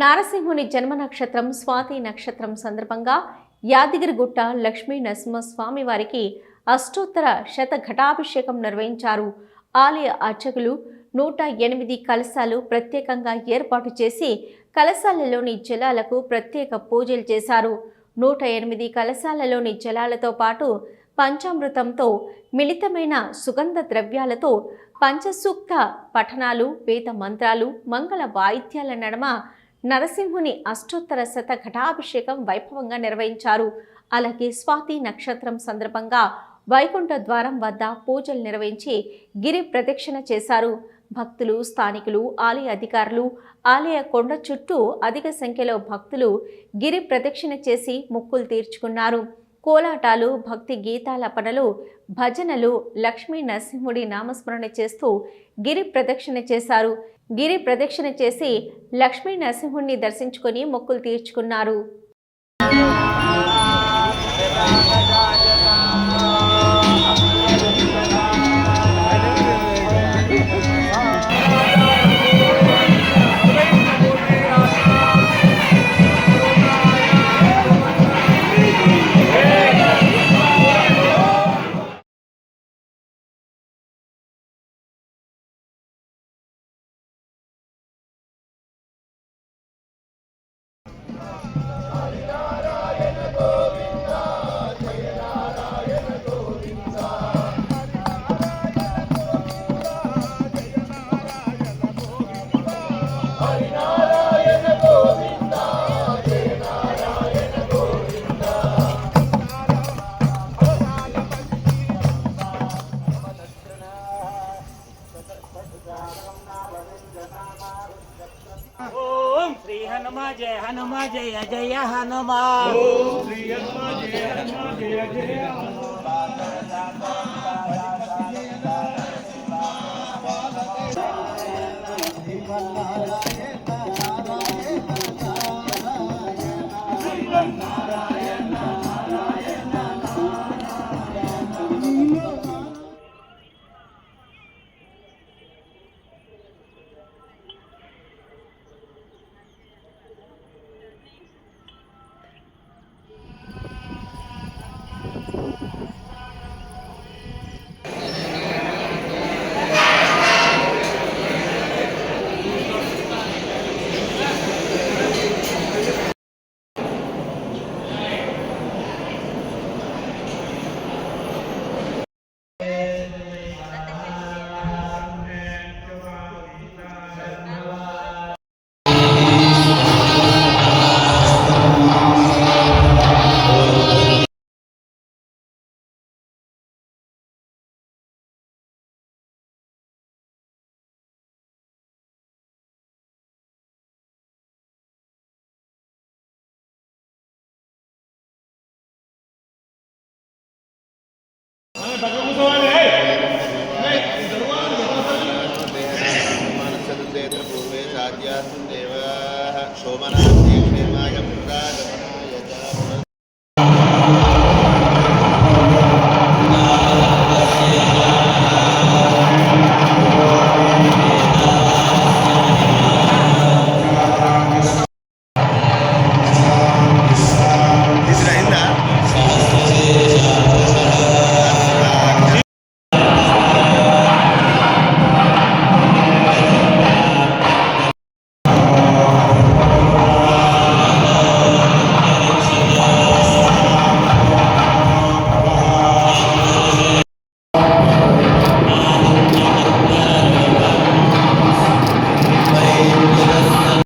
నారసింహుని జన్మ నక్షత్రం స్వాతి నక్షత్రం సందర్భంగా యాదగిరిగుట్ట లక్ష్మీ నరసింహస్వామి వారికి అష్టోత్తర శత ఘటాభిషేకం నిర్వహించారు. ఆలయ అర్చకులు నూట ఎనిమిది కలశాలు ప్రత్యేకంగా ఏర్పాటు చేసి కలశాలలోని జలాలకు ప్రత్యేక పూజలు చేశారు. నూట ఎనిమిది కలశాలలోని జలాలతో పాటు పంచామృతంతో మిళితమైన సుగంధ ద్రవ్యాలతో పంచసూక్త పఠనాలు వేద మంత్రాలు మంగళ వాయిద్యాల నడమ నరసింహుని అష్టోత్తర శత ఘటాభిషేకం వైభవంగా నిర్వహించారు. అలాగే స్వాతి నక్షత్రం సందర్భంగా వైకుంఠ ద్వారం వద్ద పూజలు నిర్వహించి గిరి ప్రదక్షిణ చేశారు. భక్తులు స్థానికులు ఆలయ అధికారులు ఆలయ కొండ చుట్టూ అధిక సంఖ్యలో భక్తులు గిరి ప్రదక్షిణ చేసి మొక్కులు తీర్చుకున్నారు. కోలాటాలు భక్తి గీతాల పనులు భజనలు లక్ష్మీ నరసింహుడి నామస్మరణ చేస్తూ గిరి ప్రదక్షిణ చేశారు. గిరి ప్రదక్షిణ చేసి లక్ష్మీ నరసింహుడిని దర్శించుకొని మొక్కులు తీర్చుకున్నారు. ఓం శ్రీ హనుమ జయ హనుమ జయ జయ హనుమ. జయ సాధ్యాస్తు జయ జయ క్షేమాయ పుత్రాగ